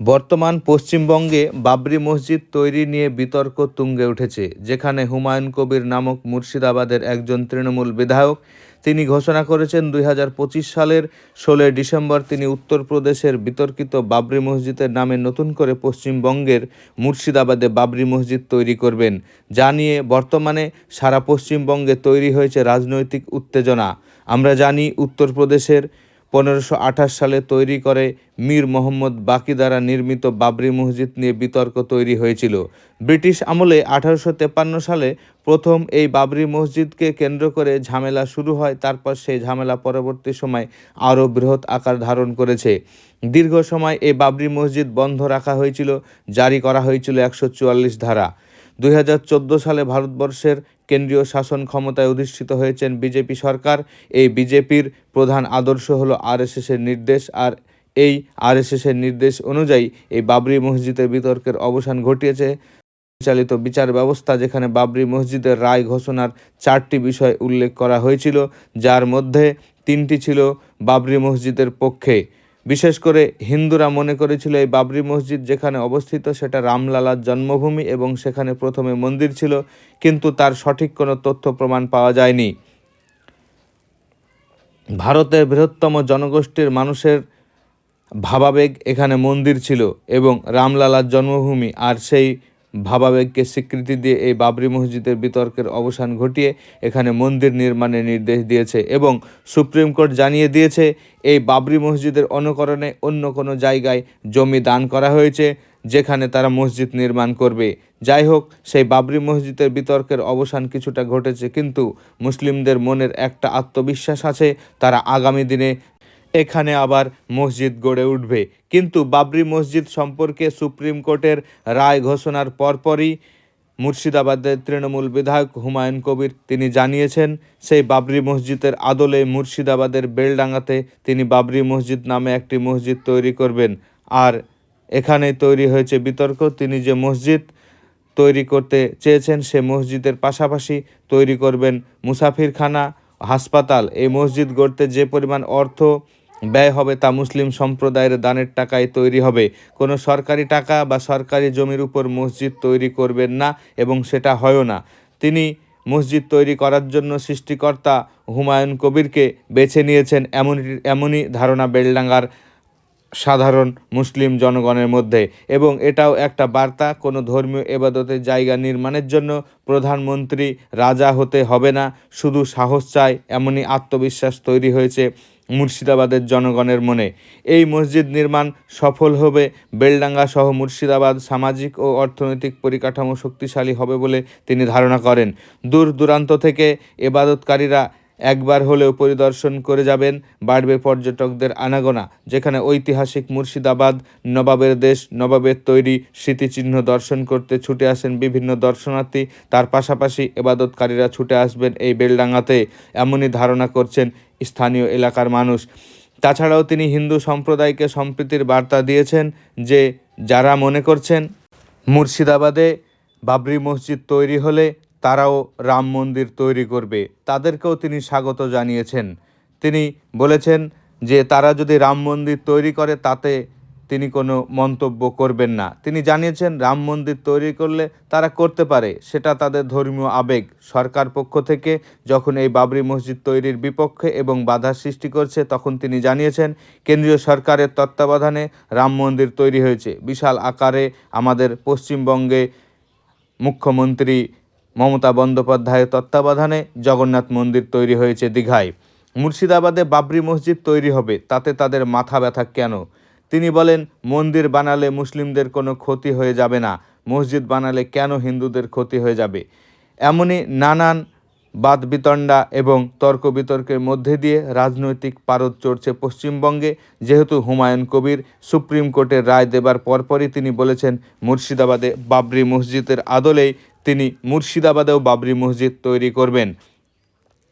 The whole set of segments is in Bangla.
বর্তমান পশ্চিমবঙ্গে বাবরি মসজিদ তৈরি নিয়ে বিতর্ক তুঙ্গে উঠেছে, যেখানে হুমায়ুন কবির নামক মুর্শিদাবাদের একজন তৃণমূল বিধায়ক, তিনি ঘোষণা করেছেন দুই হাজার পঁচিশ সালের ষোলোই ডিসেম্বর তিনি উত্তরপ্রদেশের বিতর্কিত বাবরি মসজিদের নামে নতুন করে পশ্চিমবঙ্গের মুর্শিদাবাদে বাবরি মসজিদ তৈরি করবেন, যা নিয়ে বর্তমানে সারা পশ্চিমবঙ্গে তৈরি হয়েছে রাজনৈতিক উত্তেজনা। আমরা জানি উত্তরপ্রদেশের পনেরোশো সালে তৈরি করে মীর মোহাম্মদ বাকি দ্বারা নির্মিত বাবরি মসজিদ নিয়ে বিতর্ক তৈরি হয়েছিল। ব্রিটিশ আমলে আঠারোশো সালে প্রথম এই বাবরি মসজিদকে কেন্দ্র করে ঝামেলা শুরু হয়, তারপর সেই ঝামেলা পরবর্তী সময় আরও বৃহৎ আকার ধারণ করেছে। দীর্ঘ সময় এই বাবরি মসজিদ বন্ধ রাখা হয়েছিল, জারি করা হয়েছিল একশো চুয়াল্লিশ ধারা। দুই হাজার চোদ্দ সালে ভারতবর্ষের কেন্দ্রীয় শাসন ক্ষমতায় অধিষ্ঠিত হয়েছেন বিজেপি সরকার। এই বিজেপির প্রধান আদর্শ হলো আরএসএসের নির্দেশ আর এই আরএসএসের নির্দেশ অনুযায়ী এই বাবরি মসজিদের বিতর্কের অবসান ঘটিয়েছে। পরিচালিত বিচার ব্যবস্থা, যেখানে বাবরি মসজিদের রায় ঘোষণার চারটি বিষয় উল্লেখ করা হয়েছিল, যার মধ্যে তিনটি ছিল বাবরি মসজিদের পক্ষে। বিশেষ করে হিন্দুরা মনে করেছিল এই বাবরি মসজিদ যেখানে অবস্থিত সেটা রামলালার জন্মভূমি এবং সেখানে প্রথমে মন্দির ছিল, কিন্তু তার সঠিক কোনো তথ্য প্রমাণ পাওয়া যায়নি। ভারতের বৃহত্তম জনগোষ্ঠীর মানুষের ভাবাবেগ এখানে মন্দির ছিল এবং রামলালার জন্মভূমি আর সেই ভাবাবেগকে স্বীকৃতি দিয়ে এই বাবরি মসজিদের বিতর্কের অবসান ঘটিয়ে এখানে মন্দির নির্মাণের নির্দেশ দিয়েছে এবং সুপ্রিম কোর্ট জানিয়ে দিয়েছে, এই বাবরি মসজিদের অনুকরণে অন্য কোনো জায়গায় জমি দান করা হয়েছে যেখানে তারা মসজিদ নির্মাণ করবে। যাই হোক, সেই বাবরি মসজিদের বিতর্কের অবসান কিছুটা ঘটেছে, কিন্তু মুসলিমদের মনের একটা আত্মবিশ্বাস আছে, তারা আগামী দিনে এখানে আবার মসজিদ গড়ে উঠবে। কিন্তু বাবরি মসজিদ সম্পর্কে সুপ্রিম কোর্টের রায় ঘোষণার পরপরই মুর্শিদাবাদের তৃণমূল বিধায়ক হুমায়ুন কবির তিনি জানিয়েছেন, সেই বাবরি মসজিদের আদলে মুর্শিদাবাদের বেলডাঙ্গাতে তিনি বাবরি মসজিদ নামে একটি মসজিদ তৈরি করবেন। আর এখানে তৈরি হয়েছে বিতর্ক, তিনি যে মসজিদ তৈরি করতে চেয়েছেন সে মসজিদের পাশাপাশি তৈরি করবেন মুসাফিরখানা হাসপাতাল। এই মসজিদ গড়তে যে পরিমাণ অর্থ ব্যয় হবে তা মুসলিম সম্প্রদায়ের দানের টাকায় তৈরি হবে। কোনো সরকারি টাকা বা সরকারি জমির উপর মসজিদ তৈরি করবেন না এবং সেটা হয়ও না। তিনি মসজিদ তৈরি করার জন্য সৃষ্টিকর্তা হুমায়ুন কবিরকে বেছে নিয়েছেন এমন এমনই ধারণা বেলডাঙ্গার সাধারণ মুসলিম জনগণের মধ্যে। এবং এটাও একটা বার্তা, কোনো ধর্মীয় এবাদতের জায়গা নির্মাণের জন্য প্রধানমন্ত্রী রাজা হতে হবে না। শুধু সাহস চায় এমনই আত্মবিশ্বাস তৈরি হয়েছে মুর্শিদাবাদের জনগণের মনে। এই মসজিদ নির্মাণ সফল হবে, বেলডাঙ্গা সহ মুর্শিদাবাদ সামাজিক ও অর্থনৈতিক পরিকাঠামো শক্তিশালী হবে বলে তিনি ধারণা করেন। দূর দূরান্ত থেকে এবাদতকারীরা একবার হলেও পরিদর্শন করে যাবেন, বাড়বে পর্যটকদের আনাগোনা, যেখানে ঐতিহাসিক মুর্শিদাবাদ, নবাবের দেশ, নবাবের তৈরি স্মৃতিচিহ্ন দর্শন করতে ছুটে আসেন বিভিন্ন দর্শনার্থী, তার পাশাপাশি এবাদতকারীরা ছুটে আসবেন এই বেলডাঙ্গাতে, এমনই ধারণা করছেন স্থানীয় এলাকার মানুষ। তাছাড়াও তিনি হিন্দু সম্প্রদায়কে সম্প্রীতির বার্তা দিয়েছেন যে, যারা মনে করছেন, মুর্শিদাবাদে বাবরি মসজিদ তৈরি হলে তারাও রাম মন্দির তৈরি করবে। তাদেরকেও তিনি স্বাগত জানিয়েছেন। তিনি বলেছেন যে, তারা যদি রাম মন্দির তৈরি করে, তাতে তিনি কোনো মন্তব্য করবেন না। তিনি জানিয়েছেন, রাম মন্দির তৈরি করলে তারা করতে পারে। সেটা তাদের ধর্মীয় আবেগ। সরকার পক্ষ থেকে যখন এই বাবরি মসজিদ তৈরির বিপক্ষে এবং বাধা সৃষ্টি করছে, তখন তিনি জানিয়েছেন, কেন্দ্রীয় সরকারের তত্ত্বাবধানে রাম মন্দির তৈরি হয়েছে। বিশাল আকারে আমাদের পশ্চিমবঙ্গে মুখ্যমন্ত্রী মমতা বন্দ্যোপাধ্যায়ের তত্ত্বাবধানে জগন্নাথ মন্দির তৈরি হয়েছে দীঘায়। মুর্শিদাবাদে বাবরি মসজিদ তৈরি হবে, তাতে তাদের মাথা ব্যথা কেন? তিনি বলেন, মন্দির বানালে মুসলিমদের কোনো ক্ষতি হয়ে যাবে না। মসজিদ বানালে কেন হিন্দুদের ক্ষতি হয়ে যাবে? এমনই নানান বাদ বিতণ্ডা এবং তর্ক বিতর্কের মধ্যে দিয়ে রাজনৈতিক পারদ চড়ছে পশ্চিমবঙ্গে। যেহেতু হুমায়ুন কবির সুপ্রিম কোর্টের রায় দেবার পরপরই তিনি বলেছেন, মুর্শিদাবাদে বাবরি মসজিদের আদলেই তিনি মুর্শিদাবাদেও বাবরি মসজিদ তৈরি করবেন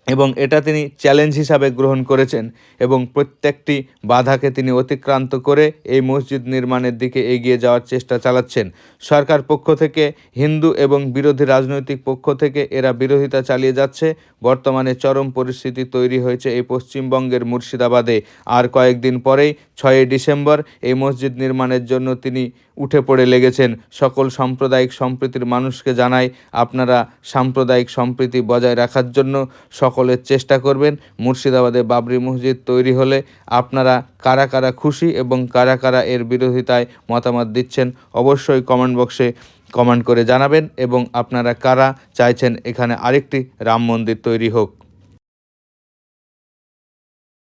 এবং এটা তিনি চ্যালেঞ্জ হিসাবে গ্রহণ করেছেন এবং প্রত্যেকটি বাধাকে তিনি অতিক্রান্ত করে এই মসজিদ নির্মাণের দিকে এগিয়ে যাওয়ার চেষ্টা চালাচ্ছেন। সরকার পক্ষ থেকে, হিন্দু এবং বিরোধী রাজনৈতিক পক্ষ থেকে এরা বিরোধিতা চালিয়ে যাচ্ছে। বর্তমানে চরম পরিস্থিতি তৈরি হয়েছে এই পশ্চিমবঙ্গের মুর্শিদাবাদে। আর কয়েকদিন পরেই, ছয়ই ডিসেম্বর, এই মসজিদ নির্মাণের জন্য তিনি উঠে পড়ে লেগেছেন। সকল সাম্প্রদায়িক সম্প্রীতির মানুষকে জানাই আপনারা সাম্প্রদায়িক সম্প্রীতি বজায় রাখার জন্য সকলের চেষ্টা করবেন। মুর্শিদাবাদে বাবরি মসজিদ তৈরি হলে আপনারা কারা কারা খুশি এবং কারা কারা এর বিরোধিতায় মতামত দিচ্ছেন অবশ্যই কমেন্ট বক্সে কমেন্ট করে জানাবেন এবং আপনারা কারা চাইছেন এখানে আরেকটি রাম মন্দির তৈরি হোক।